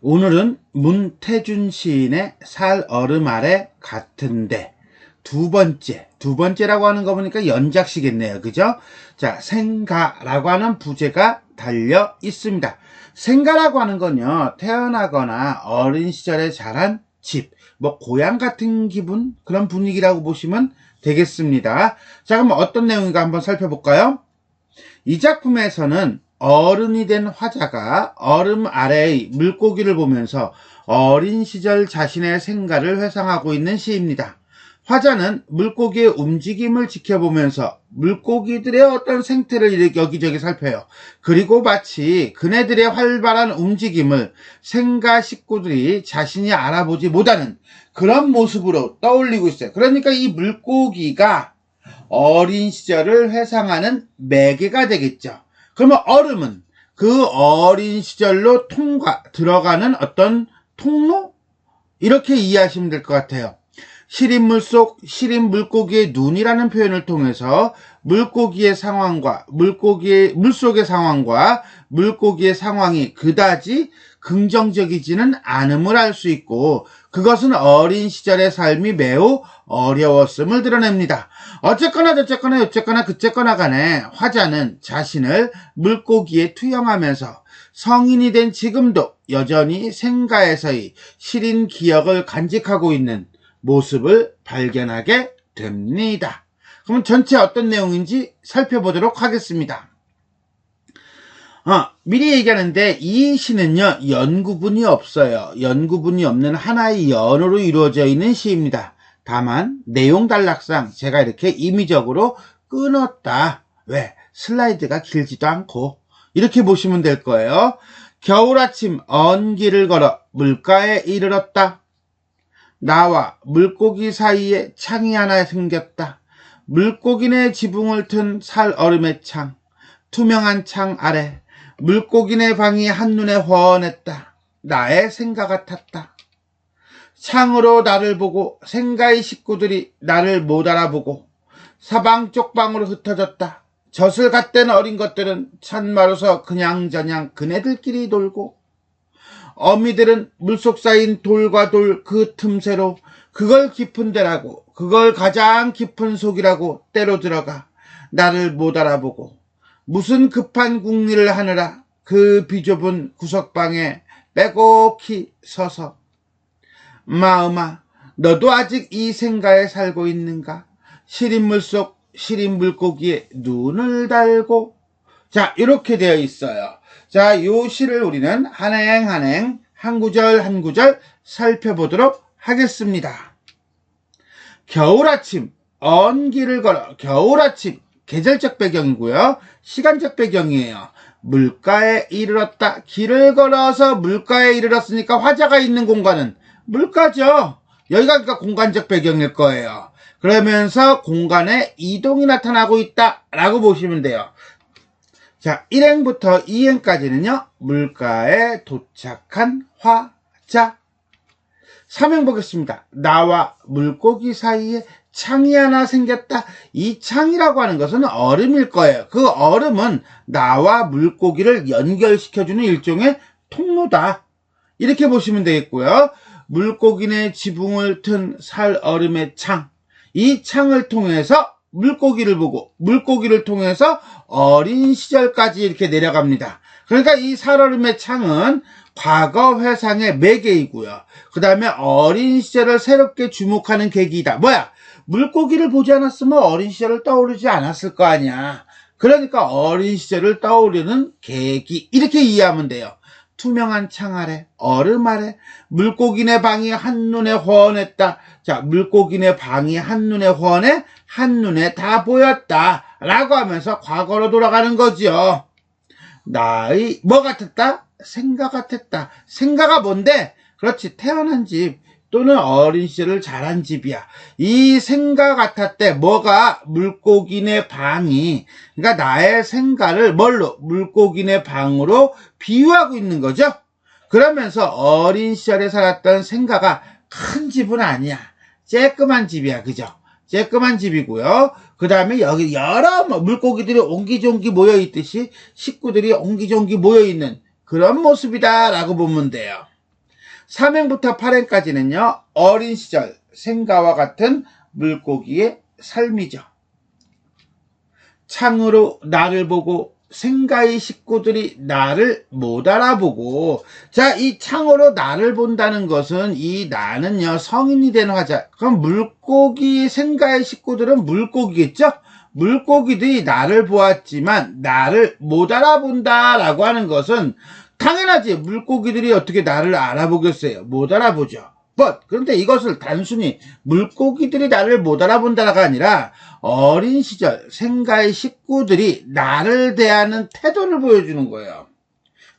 오늘은 문태준 시인의 살 얼음 아래 같은데 두 번째, 두 번째라고 하는 거 보니까 연작시겠네요. 그죠? 자, 생가라고 하는 부제가 달려 있습니다. 생가라고 하는 건요, 태어나거나 어린 시절에 자란 집, 뭐, 고향 같은 기분, 그런 분위기라고 보시면 되겠습니다. 자, 그럼 어떤 내용인가 한번 살펴볼까요? 이 작품에서는 어른이 된 화자가 얼음 아래의 물고기를 보면서 어린 시절 자신의 생가를 회상하고 있는 시입니다. 화자는 물고기의 움직임을 지켜보면서 물고기들의 어떤 생태를 여기저기 살펴요. 그리고 마치 그네들의 활발한 움직임을 생가 식구들이 자신이 알아보지 못하는 그런 모습으로 떠올리고 있어요. 그러니까 이 물고기가 어린 시절을 회상하는 매개가 되겠죠. 그러면 얼음은 그 어린 시절로 통과, 들어가는 어떤 통로? 이렇게 이해하시면 될 것 같아요. 시린 물 속 시린 물고기의 눈이라는 표현을 통해서 물고기의 상황과 물고기의 물속의 상황과 물고기의 상황이 그다지 긍정적이지는 않음을 알 수 있고 그것은 어린 시절의 삶이 매우 어려웠음을 드러냅니다. 어쨌거나 저쨌거나 어쨌거나 그쨌거나 간에 화자는 자신을 물고기에 투영하면서 성인이 된 지금도 여전히 생가에서의 시린 기억을 간직하고 있는 모습을 발견하게 됩니다. 그럼 전체 어떤 내용인지 살펴보도록 하겠습니다. 어, 미리 얘기하는데 이 시는요 연구분이 없어요. 연구분이 없는 하나의 연으로 이루어져 있는 시입니다. 다만 내용 단락상 제가 이렇게 임의적으로 끊었다. 왜? 슬라이드가 길지도 않고 이렇게 보시면 될 거예요. 겨울 아침 언길을 걸어 물가에 이르렀다. 나와 물고기 사이에 창이 하나 생겼다. 물고기네 지붕을 튼 살 얼음의 창, 투명한 창 아래 물고기네 방이 한눈에 훤했다. 나의 생가 같았다. 창으로 나를 보고 생가의 식구들이 나를 못 알아보고 사방 쪽 방으로 흩어졌다. 젖을 갓댄 어린 것들은 찬마루서 그냥저냥 그네들끼리 놀고 어미들은 물속 쌓인 돌과 돌 그 틈새로 그걸 깊은 데라고 그걸 가장 깊은 속이라고 때로 들어가 나를 못 알아보고 무슨 급한 궁리를 하느라 그 비좁은 구석방에 빼곡히 서서 마음아 너도 아직 이 생가에 살고 있는가? 시린물 속 시린 물고기에 눈을 달고. 자 이렇게 되어 있어요. 자, 요 시를 우리는 한행 한행 한 구절 한 구절 살펴보도록 하겠습니다. 겨울 아침 언기를 걸어 겨울 아침 계절적 배경이고요. 시간적 배경이에요. 물가에 이르렀다. 길을 걸어서 물가에 이르렀으니까 화자가 있는 공간은 물가죠. 여기가 그러니까 공간적 배경일 거예요. 그러면서 공간에 이동이 나타나고 있다 라고 보시면 돼요. 자, 1행부터 2행까지는요, 물가에 도착한 화자. 3행 보겠습니다. 나와 물고기 사이에 창이 하나 생겼다. 이 창이라고 하는 것은 얼음일 거예요. 그 얼음은 나와 물고기를 연결시켜주는 일종의 통로다. 이렇게 보시면 되겠고요. 물고기네 지붕을 튼 살 얼음의 창. 이 창을 통해서 물고기를 보고 물고기를 통해서 어린 시절까지 이렇게 내려갑니다. 그러니까 이 살얼음의 창은 과거 회상의 매개이고요. 그 다음에 어린 시절을 새롭게 주목하는 계기이다. 뭐야? 물고기를 보지 않았으면 어린 시절을 떠오르지 않았을 거 아니야. 그러니까 어린 시절을 떠오르는 계기. 이렇게 이해하면 돼요. 투명한 창 아래, 얼음 아래, 물고기네 방이 한눈에 훤했다. 자, 물고기네 방이 한눈에 훤해, 한눈에 다 보였다. 라고 하면서 과거로 돌아가는 거지요. 나의, 뭐 같았다? 생각 같았다. 생각가 뭔데? 그렇지, 태어난 집. 또는 어린 시절을 자란 집이야. 이 생각 같았대. 뭐가 물고기네 방이. 그러니까 나의 생가를 뭘로? 물고기네 방으로 비유하고 있는 거죠. 그러면서 어린 시절에 살았던 생가가 큰 집은 아니야. 쬐끄만 집이야. 그죠? 쬐끄만 집이고요. 그 다음에 여기 여러 물고기들이 옹기종기 모여 있듯이 식구들이 옹기종기 모여 있는 그런 모습이다라고 보면 돼요. 3행부터 8행까지는요, 어린 시절 생가와 같은 물고기의 삶이죠. 창으로 나를 보고 생가의 식구들이 나를 못 알아보고 자 이 창으로 나를 본다는 것은 이 나는요 성인이 된 화자 그럼 물고기 생가의 식구들은 물고기겠죠 물고기들이 나를 보았지만 나를 못 알아본다 라고 하는 것은 당연하지. 물고기들이 어떻게 나를 알아보겠어요? 못 알아보죠. But 그런데 이것을 단순히 물고기들이 나를 못 알아본다가 아니라 어린 시절 생가의 식구들이 나를 대하는 태도를 보여주는 거예요.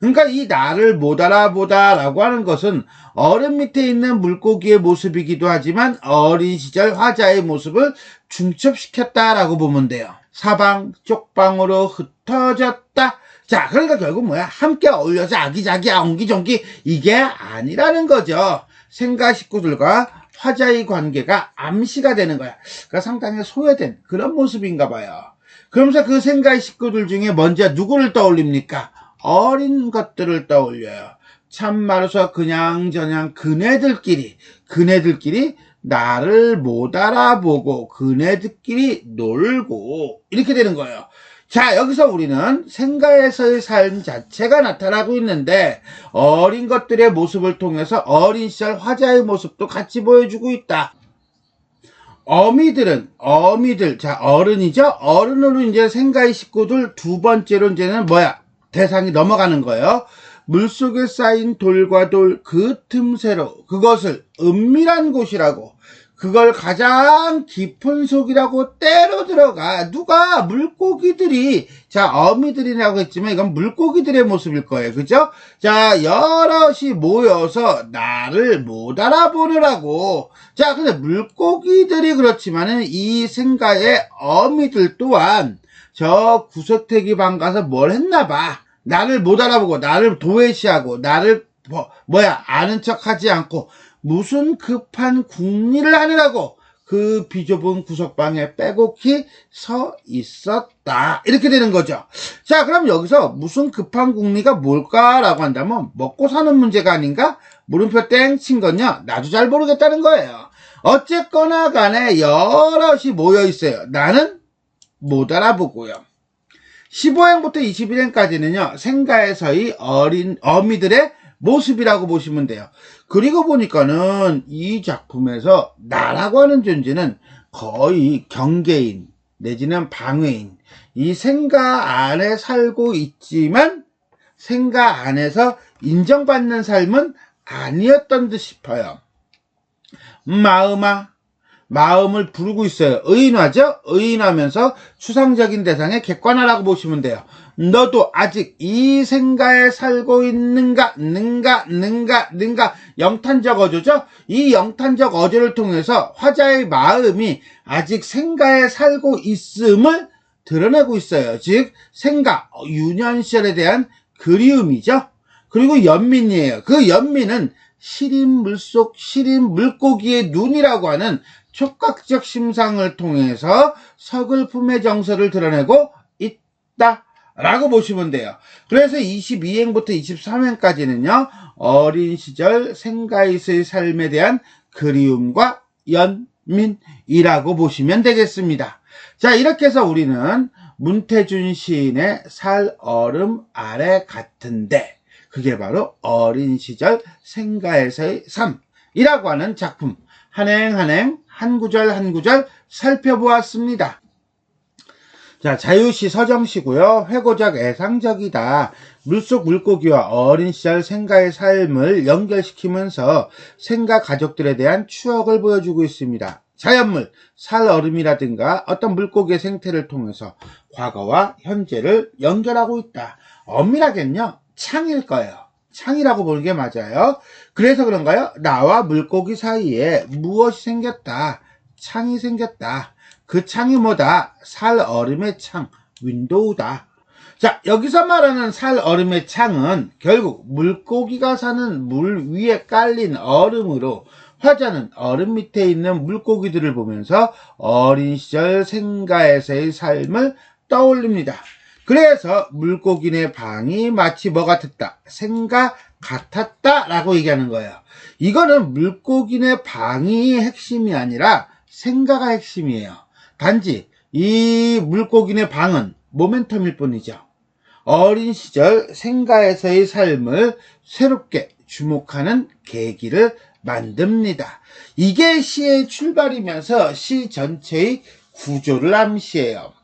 그러니까 이 나를 못 알아보다라고 하는 것은 어른 밑에 있는 물고기의 모습이기도 하지만 어린 시절 화자의 모습을 중첩시켰다라고 보면 돼요. 사방 쪽방으로 흩어졌다. 자, 그러니까 결국 뭐야? 함께 어울려서 아기자기 옹기종기 이게 아니라는 거죠. 생가 식구들과 화자의 관계가 암시가 되는 거야. 그러니까 상당히 소외된 그런 모습인가 봐요. 그러면서 그 생가의 식구들 중에 먼저 누구를 떠올립니까? 어린 것들을 떠올려요. 참말로서 그냥저냥 그네들끼리, 그네들끼리 나를 못 알아보고 그네들끼리 놀고 이렇게 되는 거예요. 자, 여기서 우리는 생가에서의 삶 자체가 나타나고 있는데 어린 것들의 모습을 통해서 어린 시절 화자의 모습도 같이 보여주고 있다. 어미들은 어미들 자 어른이죠 어른으로 이제 생가의 식구들 두 번째로 이제는 뭐야 대상이 넘어가는 거예요 물속에 쌓인 돌과 돌 그 틈새로 그것을 은밀한 곳이라고 그걸 가장 깊은 속이라고 때로 들어가 누가 물고기들이 자 어미들이라고 했지만 이건 물고기들의 모습일 거예요. 그죠? 자 여럿이 모여서 나를 못 알아보느라고. 자 근데 물고기들이 그렇지만은 이 생가의 어미들 또한 저 구석태기 방 가서 뭘 했나 봐 나를 못 알아보고 나를 도외시하고 나를 뭐, 뭐야 아는 척하지 않고 무슨 급한 궁리를 하느라고 그 비좁은 구석방에 빼곡히 서 있었다. 이렇게 되는 거죠. 자, 그럼 여기서 무슨 급한 궁리가 뭘까라고 한다면 먹고 사는 문제가 아닌가? 물음표 땡 친 건요. 나도 잘 모르겠다는 거예요. 어쨌거나 간에 여럿이 모여 있어요. 나는 못 알아보고요. 15행부터 21행까지는요, 생가에서의 어린, 어미들의 모습이라고 보시면 돼요. 그리고 보니까는 이 작품에서 나라고 하는 존재는 거의 경계인 내지는 방해인 이 생가 안에 살고 있지만 생가 안에서 인정받는 삶은 아니었던 듯 싶어요. 마음아 마음을 부르고 있어요. 의인화죠? 의인하면서 추상적인 대상에 객관화라고 보시면 돼요. 너도 아직 이 생가에 살고 있는가, 능가, 능가, 능가, 영탄적 어조죠? 이 영탄적 어조를 통해서 화자의 마음이 아직 생가에 살고 있음을 드러내고 있어요. 즉, 생가, 유년 시절에 대한 그리움이죠? 그리고 연민이에요. 그 연민은 시린 물속 시린 물고기의 눈이라고 하는 촉각적 심상을 통해서 서글픔의 정서를 드러내고 있다. 라고 보시면 돼요. 그래서 22행부터 23행까지는요, 어린 시절 생가이스의 삶에 대한 그리움과 연민이라고 보시면 되겠습니다. 자, 이렇게 해서 우리는 문태준 시인의 살 얼음 아래 같은데, 그게 바로 어린 시절 생가에서의 삶이라고 하는 작품, 한행 한행 한 구절 한 구절 살펴보았습니다. 자, 자유시 서정시고요. 회고적 애상적이다. 물속 물고기와 어린 시절 생가의 삶을 연결시키면서 생가 가족들에 대한 추억을 보여주고 있습니다. 자연물, 살얼음이라든가 어떤 물고기의 생태를 통해서 과거와 현재를 연결하고 있다. 엄밀하겠요 창일 거예요. 창이라고 보는 게 맞아요. 그래서 그런가요? 나와 물고기 사이에 무엇이 생겼다. 창이 생겼다. 그 창이 뭐다? 살 얼음의 창, 윈도우다. 자, 여기서 말하는 살 얼음의 창은 결국 물고기가 사는 물 위에 깔린 얼음으로 화자는 얼음 밑에 있는 물고기들을 보면서 어린 시절 생가에서의 삶을 떠올립니다. 그래서 물고기네 방이 마치 뭐 같았다? 생가 같았다 라고 얘기하는 거예요. 이거는 물고기네 방이 핵심이 아니라 생가가 핵심이에요. 단지 이 물고기네 방은 모멘텀일 뿐이죠. 어린 시절 생가에서의 삶을 새롭게 주목하는 계기를 만듭니다. 이게 시의 출발이면서 시 전체의 구조를 암시해요.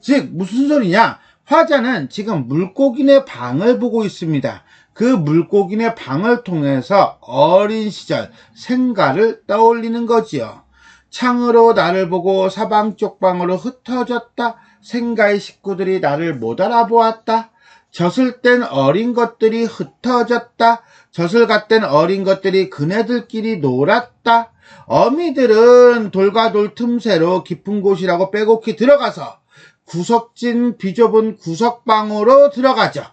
즉 무슨 소리냐? 화자는 지금 물고기네 방을 보고 있습니다. 그 물고기네 방을 통해서 어린 시절 생가를 떠올리는 거지요. 창으로 나를 보고 사방 쪽방으로 흩어졌다. 생가의 식구들이 나를 못 알아보았다. 젖을 땐 어린 것들이 흩어졌다. 젖을 갓된 어린 것들이 그네들끼리 놀았다. 어미들은 돌과 돌 틈새로 깊은 곳이라고 빼곡히 들어가서 구석진 비좁은 구석방으로 들어가죠.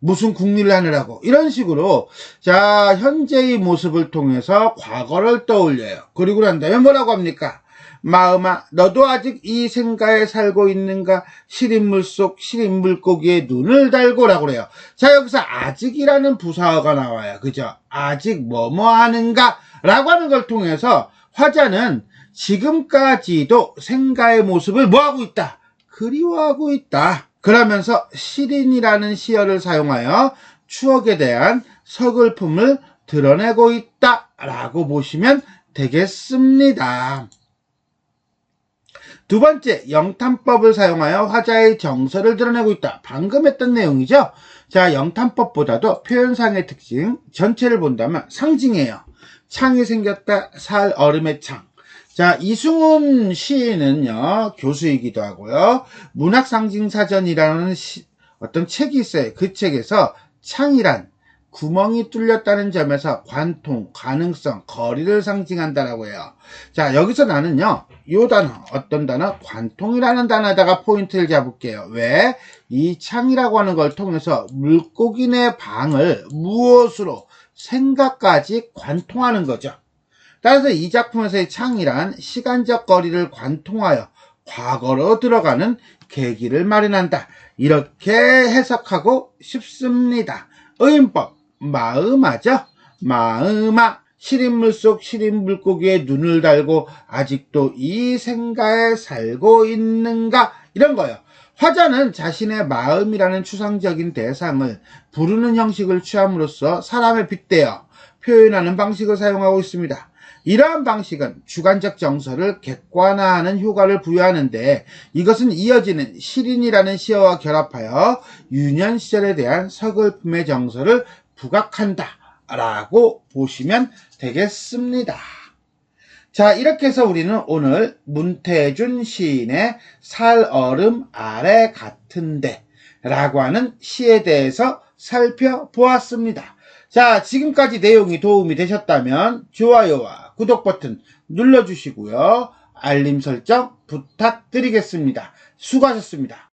무슨 궁리를 하느라고 이런 식으로 자 현재의 모습을 통해서 과거를 떠올려요. 그리고 난 다음에 뭐라고 합니까? 마음아 너도 아직 이 생가에 살고 있는가 시린물 속 시린 물고기에 눈을 달고라고 그래요. 자 여기서 아직이라는 부사어가 나와요. 그죠? 아직 뭐뭐 하는가 라고 하는 걸 통해서 화자는 지금까지도 생가의 모습을 뭐하고 있다? 그리워하고 있다. 그러면서 시린이라는 시어를 사용하여 추억에 대한 서글픔을 드러내고 있다. 라고 보시면 되겠습니다. 두 번째, 영탄법을 사용하여 화자의 정서를 드러내고 있다. 방금 했던 내용이죠? 자, 영탄법보다도 표현상의 특징 전체를 본다면 상징이에요. 창이 생겼다. 살 얼음의 창. 자, 이승훈 시인은요, 교수이기도 하고요, 문학상징사전이라는 시- 어떤 책이 있어요. 그 책에서 창이란 구멍이 뚫렸다는 점에서 관통, 가능성, 거리를 상징한다라고 해요. 자, 여기서 나는요, 요 단어, 어떤 단어? 관통이라는 단어에다가 포인트를 잡을게요. 왜? 이 창이라고 하는 걸 통해서 물고기네 방을 무엇으로 생각까지 관통하는 거죠. 따라서 이 작품에서의 창이란 시간적 거리를 관통하여 과거로 들어가는 계기를 마련한다. 이렇게 해석하고 싶습니다. 의인법, 마음하죠? 마음아, 시린물 속 시린 물고기에 눈을 달고 아직도 이 생가에 살고 있는가? 이런 거요. 화자는 자신의 마음이라는 추상적인 대상을 부르는 형식을 취함으로써 사람을 빗대어 표현하는 방식을 사용하고 있습니다. 이러한 방식은 주관적 정서를 객관화하는 효과를 부여하는데 이것은 이어지는 시린이라는 시어와 결합하여 유년 시절에 대한 서글픔의 정서를 부각한다 라고 보시면 되겠습니다. 자 이렇게 해서 우리는 오늘 문태준 시인의 살 얼음 아래 같은데 라고 하는 시에 대해서 살펴보았습니다. 자, 지금까지 내용이 도움이 되셨다면 좋아요와 구독 버튼 눌러주시고요. 알림 설정 부탁드리겠습니다. 수고하셨습니다.